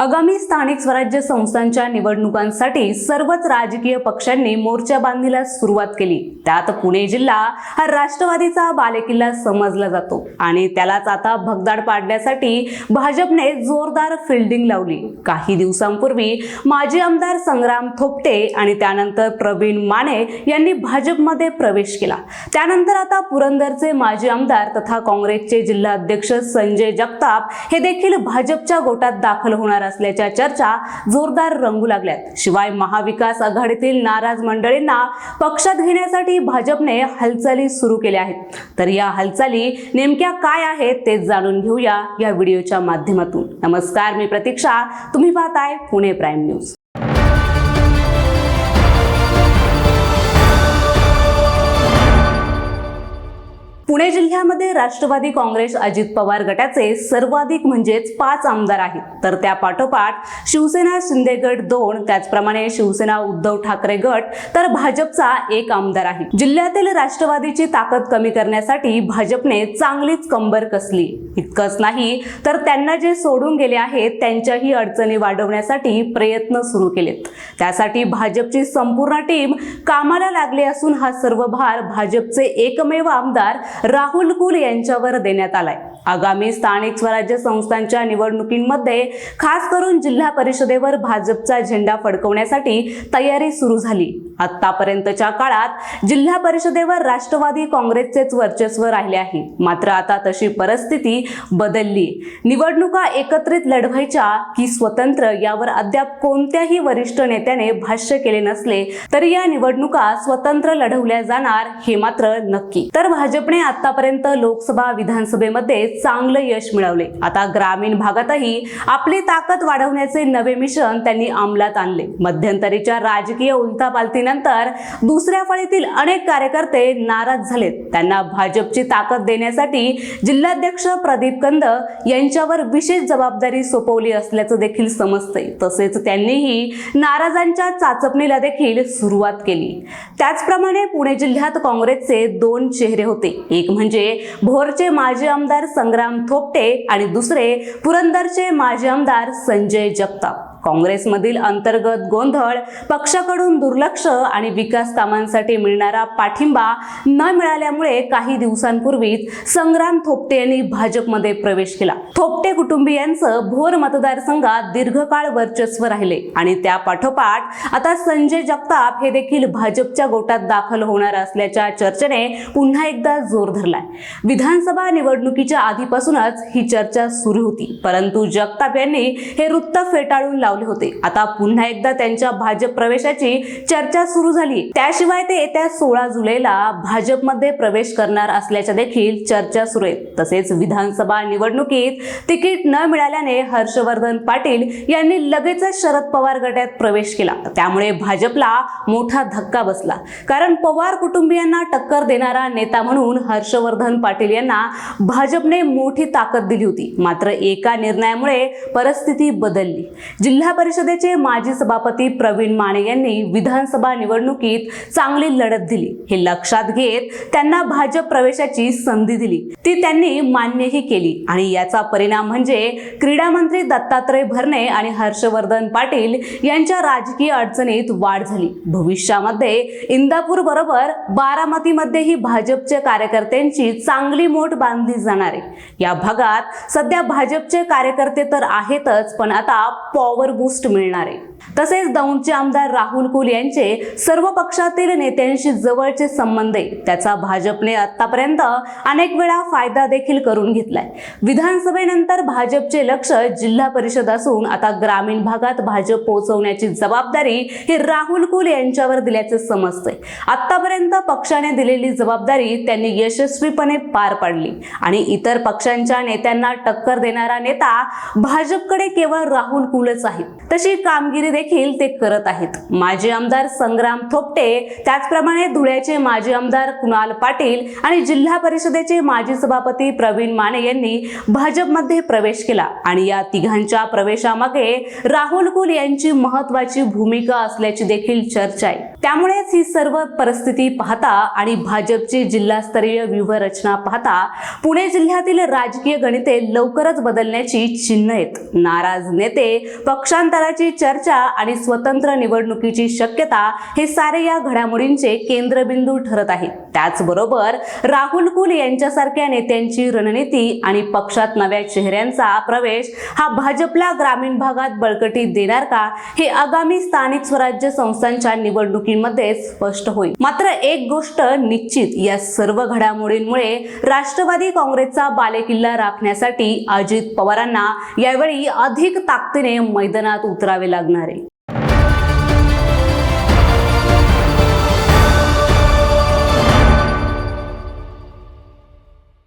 आगामी स्थानिक स्वराज्य संस्थांच्या निवडणुकांसाठी सर्वच राजकीय पक्षांनी मोर्चा बांधणीला सुरुवात केली. त्यात पुणे जिल्हा हा राष्ट्रवादीचा बालेकिल्ला समजला जातो आणि त्यालाच आता भगदाड पाडण्यासाठी भाजपने जोरदार फिल्डिंग लावली. काही दिवसांपूर्वी माजी आमदार संग्राम थोपटे आणि त्यानंतर प्रवीण माने यांनी भाजपमध्ये प्रवेश केला. त्यानंतर आता पुरंदरचे माजी आमदार तथा काँग्रेसचे जिल्हाध्यक्ष संजय जगताप हे देखील भाजपच्या गोटात दाखल होणार असल्याच्या चर्चा जोरदार रंगू लागल्यात. शिवाय महाविकास आघाडीतील नाराज मंडळींना पक्षात घेण्यासाठी भाजपने हालचाली सुरू केल्या आहेत. तर या हालचाली नेमक्या काय आहेत ते जाणून घेऊया या व्हिडिओच्या माध्यमातून. नमस्कार मी प्रतीक्षा. तुम्ही पाहताय पुणे प्राईम न्यूज. पुणे जिल्ह्यामध्ये राष्ट्रवादी काँग्रेस अजित पवार गटाचे सर्वाधिक म्हणजेच पाच आमदार आहेत. तर त्या पाठोपाठ शिवसेना शिंदे गट दोन त्याचप्रमाणे शिवसेना उद्धव ठाकरे गट तर भाजपचा एक आमदार आहे. जिल्ह्यातील राष्ट्रवादीची ताकद कमी करण्यासाठी भाजपने चांगलीच कंबर कसली. इतकंच नाही तर त्यांना जे सोडून गेले आहेत त्यांच्याही अडचणी वाढवण्यासाठी प्रयत्न सुरू केलेत. त्यासाठी भाजपची संपूर्ण टीम कामाला लागली असून हा सर्व भार भाजपचे एकमेव आमदार राहुल कुल यांच्यावर देण्यात आलाय. आगामी स्थानिक स्वराज्य संस्थांच्या निवडणुकींमध्ये खास करून जिल्हा परिषदेवर भाजपचा झेंडा फडकवण्यासाठी तयारी सुरू झाली. आतापर्यंतच्या काळात जिल्हा परिषदेवर राष्ट्रवादी काँग्रेसचेच वर्चस्व राहिले आहे. मात्र आता तशी परिस्थिती बदलली. निवडणुका एकत्रित लढवायच्या की स्वतंत्र यावर अद्याप कोणत्याही वरिष्ठ नेत्याने भाष्य केले नसले तरी या निवडणुका स्वतंत्र लढवल्या जाणार हे मात्र नक्की. तर भाजपने आतापर्यंत लोकसभा विधानसभेमध्ये चांगलं यश मिळवले. आता ग्रामीण भागातही आपली ताकद वाढवण्याचे नवे मिशन त्यांनी अंमलात आणले. मध्यंतरीच्या राजकीय केल्यानंतर दुसऱ्या फळीतील अनेक कार्यकर्ते नाराज झालेत. त्यांना भाजपची ताकद देण्यासाठी जिल्हाध्यक्ष प्रदीप कंद यांच्यावर विशेष जबाबदारी सोपवली असल्याचं देखील समजते तसेच त्यांनीही नाराजांच्या चाचपणीला देखील सुरुवात केली. त्याचप्रमाणे पुणे जिल्ह्यात काँग्रेसचे दोन चेहरे होते. एक म्हणजे भोरचे माजी आमदार संग्राम थोपटे आणि दुसरे पुरंदरचे माजी आमदार संजय जगताप. काँग्रेसमधील अंतर्गत गोंधळ पक्षाकडून दुर्लक्ष आणि विकास कामांसाठी मिळणारा पाठिंबा न मिळाल्यामुळे काही दिवसांपूर्वीच संग्राम थोपटे यांनी भाजपमध्ये प्रवेश केला. थोपटे कुटुंबियांचं भोर मतदारसंघात दीर्घकाळ वर्चस्व राहिले आणि त्या पाठोपाठ आता संजय जगताप हे देखील भाजपच्या गोटात दाखल होणार असल्याच्या चर्चेने पुन्हा एकदा जोर धरलाय. विधानसभा निवडणुकीच्या आधीपासूनच ही चर्चा सुरू होती परंतु जगताप यांनी हे वृत्त फेटाळून लावले होते. आता पुन्हा एकदा त्यांच्या भाजप प्रवेशाची चर्चा सुरू झाली. त्याशिवाय ते येत्या सोळा जुलैला भाजपमध्ये प्रवेश करणार असल्याच्या देखील चर्चा सुरू आहेत तसेच विधानसभा निवडणुकीत तिकीट न मिळाल्याने हर्षवर्धन पाटील यांनी लगेचच शरद पवार गटात प्रवेश केला. त्यामुळे भाजपला मोठा धक्का बसला. कारण पवार कुटुंबियांना टक्कर देणारा नेता म्हणून हर्षवर्धन पाटील यांना भाजपने मोठी ताकद दिली होती. मात्र एका निर्णयामुळे परिस्थिती बदलली. जिल्हा परिषदेचे माजी सभापती प्रवीण माने यांनी विधानसभा निवडणुकीत चांगली लढत दिली. हे लक्षात घेत त्यांना भाजप प्रवेशाची संधी दिली. ती त्यांनी मान्यही केली. आणि याचा परिणाम म्हणजे क्रीडा मंत्री दत्तात्रय भरणे आणि हर्षवर्धन पाटील यांच्या राजकीय अडचणीत वाढ झाली. भविष्यामध्ये इंदापूर बरोबर बारामतीमध्येही भाजपच्या कार्यकर्त्यांची चांगली मोठ बांधली जाणार आहे. या भागात सध्या भाजपचे कार्यकर्ते तर आहेतच पण आता पॉवर बूस्ट मिळणार आहे. तसेच दौंडचे आमदार राहुल कुल यांचे सर्व पक्षातील नेत्यांशी जवळचे संबंध आहे त्याचा भाजपने आतापर्यंत अनेक वेळा फायदा देखील करून घेतलाय. विधानसभेनंतर भाजपचे लक्ष जिल्हा परिषद असून आता ग्रामीण भागात भाजप पोहोचवण्याची जबाबदारी ही राहुल कुल यांच्यावर दिल्याचे समजते आतापर्यंत पक्षाने दिलेली जबाबदारी त्यांनी यशस्वीपणे पार पाडली आणि इतर पक्षांच्या नेत्यांना टक्कर देणारा नेता भाजपकडे केवळ राहुल कुलच आहे. आहेत तशी कामगिरी देखील ते करत आहेत. माजी आमदार संग्राम थोपटे त्याचप्रमाणे धुळ्याचे माजी आमदार कुणाल पाटील आणि जिल्हा परिषदेचे माजी सभापती प्रवीण माने यांनी भाजपमध्ये प्रवेश केला. आणि या तिघांच्या प्रवेशामागे राहुल कुल यांची महत्वाची भूमिका असल्याची देखील चर्चा आहे. त्यामुळेच ही सर्व परिस्थिती पाहता आणि भाजपची जिल्हास्तरीय व्यूहरचना पाहता पुणे जिल्ह्यातील राजकीय गणिते लवकरच बदलण्याची चिन्ह आहेत. नाराज नेते पक्षांतराची चर्चा आणि स्वतंत्र निवडणुकीची शक्यता हे सारे या घडामोडींचे केंद्रबिंदू ठरत आहेत. त्याचबरोबर राहुल कुल यांच्यासारख्या नेत्यांची रणनीती आणि पक्षात नव्या चेहऱ्यांचा प्रवेश हा भाजपला ग्रामीण भागात बळकटी देणार का हे आगामी स्थानिक स्वराज्य संस्थांच्या निवडणुकीमध्ये स्पष्ट होईल. मात्र एक गोष्ट निश्चित या सर्व घडामोडींमुळे राष्ट्रवादी काँग्रेसचा बालेकिल्ला राखण्यासाठी अजित पवारांना यावेळी अधिक ताकदीने मैदानात उतरावे लागणार